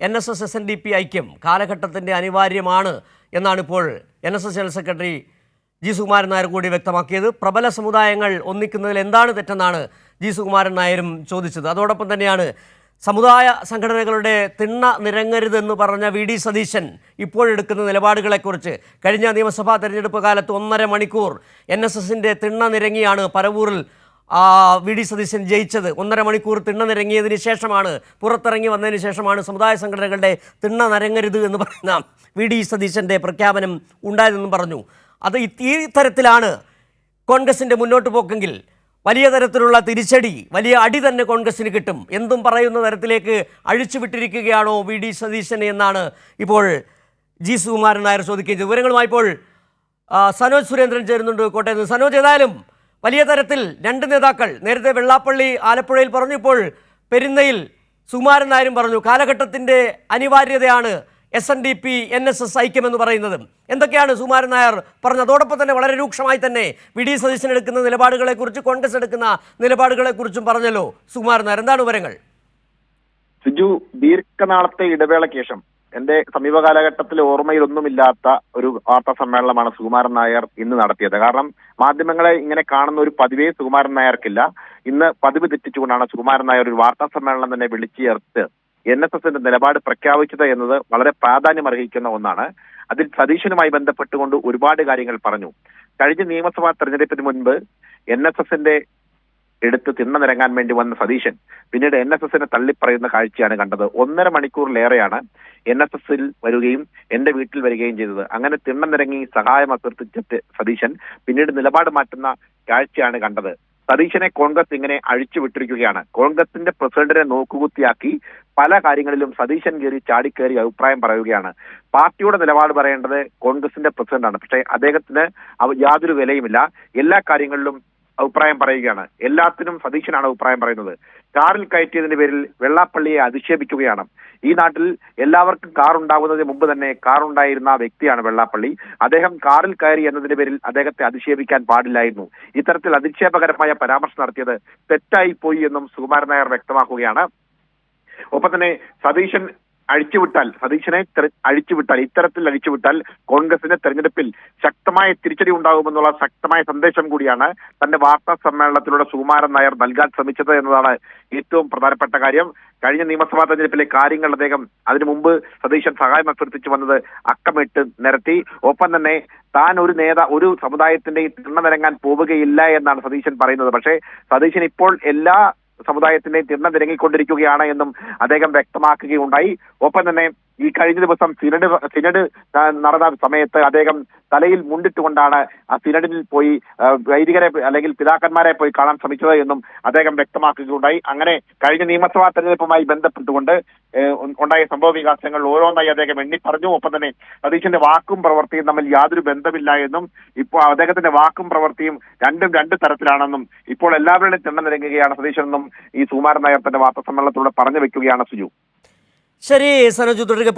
N S S S N D P ഐക്യം കാലഘട്ടത്തിന്റെ അനിവാര്യമാണ് എന്നാണ് ഇപ്പോൾ N S S general secretary G Sukumaran Nair കൂടി വ്യക്തമാക്കിയത്. പ്രബല സമുദായങ്ങൾ ഒന്നിക്കുന്നതിൽ എന്താണ് തെറ്റെന്നാണ് ജി സുകുമാരൻ നായരും ചോദിച്ചത്. അതോടൊപ്പം തന്നെയാണ് സമുദായ സംഘടനകളുടെ തിണ്ണ നിരങ്ങരുതെന്ന് പറഞ്ഞ വി ഡി സതീശൻ ഇപ്പോഴെടുക്കുന്ന നിലപാടുകളെക്കുറിച്ച് കഴിഞ്ഞ നിയമസഭാ തെരഞ്ഞെടുപ്പ് കാലത്ത് ഒന്നര മണിക്കൂർ എൻ എസ് എസിന്റെ തിണ്ണ നിരങ്ങിയാണ് പരവൂരിൽ ആ, വി ഡി സതീശൻ ജയിച്ചത്. ഒന്നര മണിക്കൂർ തിണ്ണ നിരങ്ങിയതിന് ശേഷമാണ് പുറത്തിറങ്ങി വന്നതിന് ശേഷമാണ് സമുദായ സംഘടനകളുടെ തിണ്ണ നരങ്ങരുത് എന്ന് പറയുന്ന വി ഡി സതീശന്റെ പ്രഖ്യാപനം ഉണ്ടായതെന്നും പറഞ്ഞു. അത് ഈ- തരത്തിലാണ് കോൺഗ്രസിന്റെ മുന്നോട്ട് പോക്കെങ്കിൽ വലിയ തരത്തിലുള്ള തിരിച്ചടി വലിയ അടി തന്നെ കോൺഗ്രസിന് കിട്ടും. എന്തും പറയുന്ന തരത്തിലേക്ക് അഴിച്ചുവിട്ടിരിക്കുകയാണോ വി ഡി സതീശൻ എന്നാണ് ഇപ്പോൾ ജി സുകുമാരൻ നായർ ചോദിക്കുകയും ചെയ്തു. വിവരങ്ങളുമായി ഇപ്പോൾ സനോജ് സുരേന്ദ്രൻ ചേരുന്നുണ്ട് കോട്ടയത്ത്. സനോജ് ഏതായാലും വലിയ തരത്തിൽ രണ്ട് നേതാക്കൾ നേരത്തെ വെള്ളാപ്പള്ളി ആലപ്പുഴയിൽ പറഞ്ഞു ഇപ്പോൾ പെരുന്നയിൽ സുകുമാരൻ നായരും പറഞ്ഞു കാലഘട്ടത്തിന്റെ അനിവാര്യതയാണ് S N D P N S S ഐക്യമെന്ന് പറയുന്നത്. എന്തൊക്കെയാണ് സുകുമാരൻ നായർ പറഞ്ഞത്? അതോടൊപ്പം തന്നെ വളരെ രൂക്ഷമായി തന്നെ വി ഡി സതീശൻ എടുക്കുന്ന നിലപാടുകളെക്കുറിച്ച് കോൺഗ്രസ് എടുക്കുന്ന നിലപാടുകളെക്കുറിച്ചും പറഞ്ഞല്ലോ സുകുമാരൻ നായർ. എന്താണ് വിവരങ്ങൾ? സിജു ദീർഘനാളത്തെ ഇടവേളയ്ക്ക് ശേഷം എന്റെ സമീപ കാലഘട്ടത്തിൽ ഓർമ്മയിലൊന്നുമില്ലാത്ത ഒരു വാർത്താ സമ്മേളനമാണ് സുകുമാരൻ നായർ ഇന്ന് നടത്തിയത്. കാരണം മാധ്യമങ്ങളെ ഇങ്ങനെ കാണുന്ന ഒരു പതിവേ സുകുമാരൻ നായർക്കില്ല. ഇന്ന് പതിവ് തെറ്റിച്ചുകൊണ്ടാണ് സുകുമാരൻ നായർ ഒരു വാർത്താ സമ്മേളനം തന്നെ വിളിച്ചു ചേർത്ത് എൻ എസ് എസിന്റെ നിലപാട് പ്രഖ്യാപിച്ചത് എന്നത് വളരെ പ്രാധാന്യം അർഹിക്കുന്ന ഒന്നാണ്. അതിൽ സതീശനുമായി ബന്ധപ്പെട്ടുകൊണ്ട് ഒരുപാട് കാര്യങ്ങൾ പറഞ്ഞു. കഴിഞ്ഞ നിയമസഭാ തെരഞ്ഞെടുപ്പിന് മുൻപ് എൻ എസ് എസിന്റെ എടുത്ത് തിണ്ണ നിരങ്ങാൻ വേണ്ടി വന്ന സതീശൻ പിന്നീട് എൻ എസ് എസിനെ തള്ളിപ്പറയുന്ന കാഴ്ചയാണ് കണ്ടത്. ഒന്നര മണിക്കൂറിലേറെയാണ് എൻ എസ് എസിൽ വരികയും എന്റെ വീട്ടിൽ വരികയും ചെയ്തത്. അങ്ങനെ തിണ്ണ നിരങ്ങി സഹായം അഭ്യർത്ഥിച്ച സതീശൻ പിന്നീട് നിലപാട് മാറ്റുന്ന കാഴ്ചയാണ് കണ്ടത്. സതീശനെ കോൺഗ്രസ് ഇങ്ങനെ അഴിച്ചുവിട്ടിരിക്കുകയാണ് കോൺഗ്രസിന്റെ പ്രസിഡന്റിനെ നോക്കുകുത്തിയാക്കി പല കാര്യങ്ങളിലും സതീശൻ കയറി ചാടിക്കേറി അഭിപ്രായം പറയുകയാണ്. പാർട്ടിയുടെ നിലപാട് പറയേണ്ടത് കോൺഗ്രസിന്റെ പ്രസിഡന്റാണ്. പക്ഷേ അദ്ദേഹത്തിന് യാതൊരു വിലയുമില്ല. എല്ലാ കാര്യങ്ങളിലും അഭിപ്രായം പറയുകയാണ്. എല്ലാത്തിനും സതീശനാണ് അഭിപ്രായം പറയുന്നത്. കാറിൽ കയറ്റിയതിന്റെ പേരിൽ വെള്ളാപ്പള്ളിയെ അധിക്ഷേപിക്കുകയാണ്. ഈ നാട്ടിൽ എല്ലാവർക്കും കാർ ഉണ്ടാകുന്നതിന് മുമ്പ് തന്നെ കാർ ഉണ്ടായിരുന്ന വ്യക്തിയാണ് വെള്ളാപ്പള്ളി. അദ്ദേഹം കാറിൽ കയറി എന്നതിന്റെ പേരിൽ അദ്ദേഹത്തെ അധിക്ഷേപിക്കാൻ പാടില്ലായിരുന്നു. ഇത്തരത്തിൽ അധിക്ഷേപകരമായ പരാമർശം നടത്തിയത് തെറ്റായി പോയി എന്നും സുകുമാരൻ നായർ വ്യക്തമാക്കുകയാണ്. ഒപ്പം തന്നെ സതീശൻ അഴിച്ചുവിട്ടാൽ സതീശനെ അഴിച്ചുവിട്ടാൽ ഇത്തരത്തിൽ അഴിച്ചുവിട്ടാൽ കോൺഗ്രസിന്റെ തെരഞ്ഞെടുപ്പിൽ ശക്തമായ തിരിച്ചടി ഉണ്ടാകുമെന്നുള്ള ശക്തമായ സന്ദേശം കൂടിയാണ് തന്റെ വാർത്താ സമ്മേളനത്തിലൂടെ സുകുമാരൻ നായർ നൽകാൻ ശ്രമിച്ചത് എന്നതാണ് ഏറ്റവും പ്രധാനപ്പെട്ട കാര്യം. കഴിഞ്ഞ നിയമസഭാ തെരഞ്ഞെടുപ്പിലെ കാര്യങ്ങൾ അദ്ദേഹം അതിനു മുമ്പ് സതീശൻ സഹായം അഭ്യർത്ഥിച്ചു വന്നത് അക്കമിട്ട് നിരത്തി. ഒപ്പം തന്നെ താൻ ഒരു നേതാ ഒരു സമുദായത്തിന്റെ തിണ്ണ നിരങ്ങാൻ പോവുകയില്ല എന്നാണ് സതീശൻ പറയുന്നത്. പക്ഷേ സതീശൻ ഇപ്പോൾ എല്ലാ സമുദായത്തിന്റെയും തിണ്ണ നിരങ്ങിക്കൊണ്ടിരിക്കുകയാണ് എന്നും അദ്ദേഹം വ്യക്തമാക്കുകയുണ്ടായി. ഒപ്പം തന്നെ ഈ കഴിഞ്ഞ ദിവസം സിനഡ് സിനഡ് നടന്ന സമയത്ത് അദ്ദേഹം തലയിൽ മുണ്ടിട്ടുകൊണ്ടാണ് ആ സിനഡിൽ പോയി വൈദികരെ അല്ലെങ്കിൽ പിതാക്കന്മാരെ പോയി കാണാൻ ശ്രമിച്ചത് എന്നും അദ്ദേഹം വ്യക്തമാക്കുകയുണ്ടായി. അങ്ങനെ കഴിഞ്ഞ നിയമസഭാ തെരഞ്ഞെടുപ്പുമായി ബന്ധപ്പെട്ടുകൊണ്ട് ഉണ്ടായ സംഭവ വികാസങ്ങൾ ഓരോന്നായി അദ്ദേഹം എണ്ണി പറഞ്ഞു ഒപ്പം തന്നെ സതീശന്റെ വാക്കും പ്രവൃത്തിയും തമ്മിൽ യാതൊരു ബന്ധമില്ല എന്നും ഇപ്പോൾ അദ്ദേഹത്തിന്റെ വാക്കും പ്രവൃത്തിയും രണ്ടും രണ്ട് തരത്തിലാണെന്നും ഇപ്പോൾ എല്ലാവരുടെയും തിണ്ണ നിരങ്ങുകയാണ് സതീശൻ എന്നും ഈ സുകുമാരൻ നായർ തന്റെ വാർത്താ സമ്മേളനത്തിലൂടെ പറഞ്ഞു വെക്കുകയാണ് സുജു. ശരി സനോജ് തുടരുക.